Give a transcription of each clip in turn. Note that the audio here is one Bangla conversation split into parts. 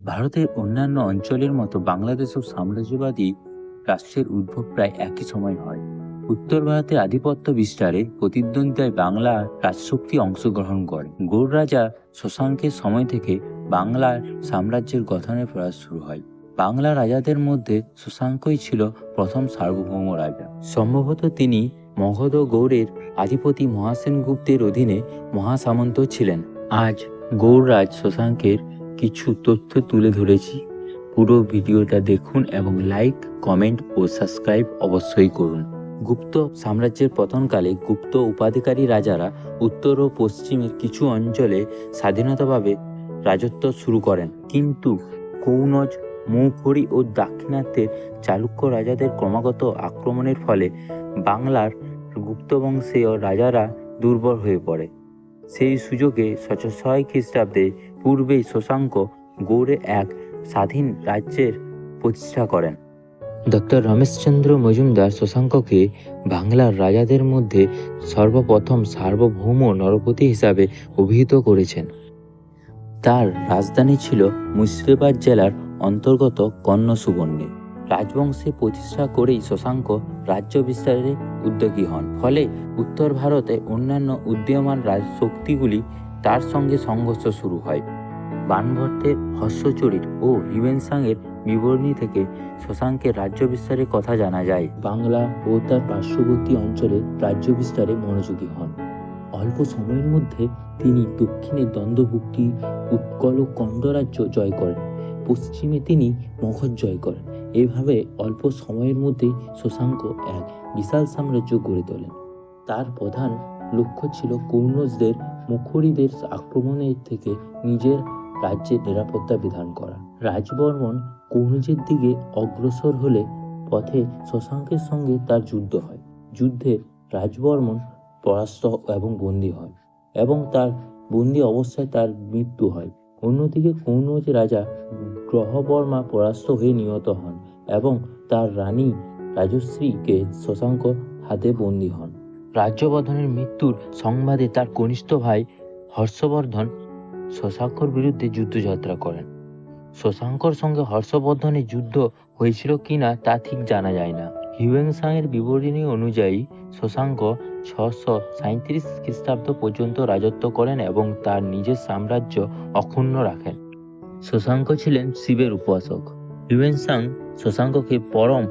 ভারতের অন্যান্য অঞ্চলের মতো বাংলাদেশেও সাম্রাজ্যবাদী রাষ্ট্রের উদ্ভব প্রায় একই সময় হয়। উত্তর ভারতে আধিপত্য বিস্তারে প্রতিদ্বন্দ্বিতায় বাংলা রাজশক্তি অংশগ্রহণ করে। গৌড় রাজা শশাঙ্কের সময় থেকে বাংলার সাম্রাজ্যের গঠনের প্রয়াস শুরু হয়। বাংলা রাজাদের মধ্যে শশাঙ্কই ছিল প্রথম সার্বভৌম রাজা। সম্ভবত তিনি মগধ গৌড়ের আধিপতি মহাসেন গুপ্তের অধীনে মহাসামন্ত ছিলেন। আজ গৌড়রাজ শশাঙ্কের কিছু তথ্য তুলে ধরেছি। পুরো ভিডিওটা দেখুন এবং লাইক কমেন্ট ও সাবস্ক্রাইব অবশ্যই করুন। গুপ্ত সাম্রাজ্যের পতনকালে গুপ্ত উপাধিকারী রাজারা উত্তর ও পশ্চিমের কিছু অঞ্চলে স্বাধীনতাভাবে রাজত্ব শুরু করেন। কিন্তু কৌনজ, মৌখরি ও দাক্ষিণাত্যের চালুক্য রাজাদের ক্রমাগত আক্রমণের ফলে বাংলার গুপ্ত বংশীয় রাজারা দুর্বল হয়ে পড়ে। সেই সুযোগে ছয় খ্রিস্টাব্দে পূর্বেই শশাঙ্ক গৌড়ে এক স্বাধীন রাজ্যের প্রতিষ্ঠা করেন। ডক্টর রমেশচন্দ্র মজুমদার শশাঙ্ককে বাংলার রাজাদের মধ্যে সর্বপ্রথম সার্বভৌম নরপতি হিসাবে অভিহিত করেছেন। তার রাজধানী ছিল মুর্শিদাবাদ জেলার অন্তর্গত কর্ণ সুবর্ণে রাজবংশে প্রতিষ্ঠা করেই শশাঙ্ক রাজ্য বিস্তারে উদ্যোগী হন। ফলে উত্তর ভারতে অন্যান্য উদীয়মান রাজ শক্তিগুলি তার সঙ্গে সংঘর্ষ শুরু হয়। বানভট্টের হর্ষচরিত ও হিউয়েনসাংয়ের বিবরণী থেকে শশাঙ্কের রাজ্য বিস্তারের কথা জানা যায়। বাংলা ও তার পার্শ্ববর্তী অঞ্চলে রাজ্য বিস্তারে মনোযোগী হন। অল্প সময়ের মধ্যে তিনি দক্ষিণে দ্বন্দ্বভুক্তি, উৎকল ও কন্ডরাজ্য জয় করেন। পশ্চিমে তিনি মগধ জয় করেন। এভাবে অল্প সময়ের মধ্যে শশাঙ্ক এক বিশাল সাম্রাজ্য গড়ে তোলেন। তার প্রধান লক্ষ্য ছিল কৌর্ণজদের মুখরিদের আক্রমণের থেকে নিজের রাজ্যের নিরাপত্তা বিধান করা। রাজবর্মন কৌনজের দিকে অগ্রসর হলে পথে শশাঙ্কের সঙ্গে তার যুদ্ধ হয়। যুদ্ধে রাজবর্মন পরাস্ত এবং বন্দী হয় এবং তার বন্দী অবস্থায় তার মৃত্যু হয়। অন্যদিকে কৌনজ রাজা গ্রহবর্মা পরাস্ত হয়ে নিহত হন এবং তার রানী রাজশ্রীকে শশাঙ্ক হাতে বন্দী হন। রাজ্যবর্ধনের মৃত্যুর সংবাদে তার কনিষ্ঠ ভাই হর্ষবর্ধন শশাঙ্কর বিরুদ্ধে যুদ্ধযাত্রা করেন। শশাঙ্কর সঙ্গে হর্ষবর্ধনের যুদ্ধ হয়েছিল কিনা তা ঠিক জানা যায় না। হিউয়েনসাং এর বিবরণী অনুযায়ী শশাঙ্ক ছশো সাঁত্রিশ খ্রিস্টাব্দ পর্যন্ত রাজত্ব করেন এবং তার নিজের সাম্রাজ্য অক্ষুণ্ণ রাখেন। শশাঙ্ক ছিলেন শিবের উপাসক। হিউয়েনসাং শশাঙ্ককে পরম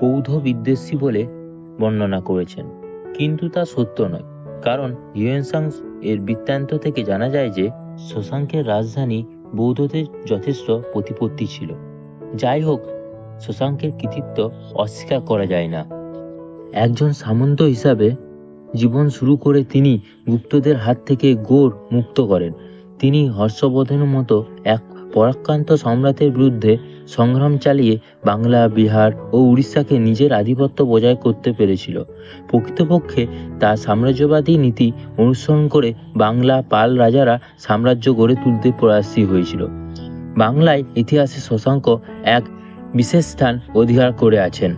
বৌদ্ধ বিদ্বেষী বলে বর্ণনা করেছেন। কিন্তু তা সত্য নয়। কারণ হিউয়েনসাং এর বৃত্তান্ত থেকে জানা যায় যে, শশাঙ্কের রাজধানী বৌদ্ধদের যথেষ্ট প্রতিপত্তি ছিল। যাই হোক, শশাঙ্কের কৃতিত্ব অস্বীকার করা যায় না। একজন সামন্ত হিসাবে জীবন শুরু করে তিনি গুপ্তদের হাত থেকে গোর মুক্ত করেন। তিনি হর্ষবর্ধনের মতো এক পরাক্রান্ত সম্রাটের বিরুদ্ধে সংগ্রাম চালিয়ে বাংলা, বিহার ও উড়িষ্যাকে নিজের আধিপত্য বজায় করতে পেরেছিল। প্রকৃতপক্ষে তার সাম্রাজ্যবাদী নীতি অনুসরণ করে বাংলা পাল রাজারা সাম্রাজ্য গড়ে তুলতে প্রয়াসী হয়েছিল। বাংলায় ইতিহাসে শশাঙ্ক এক বিশেষ স্থান অধিকার করে আছেন।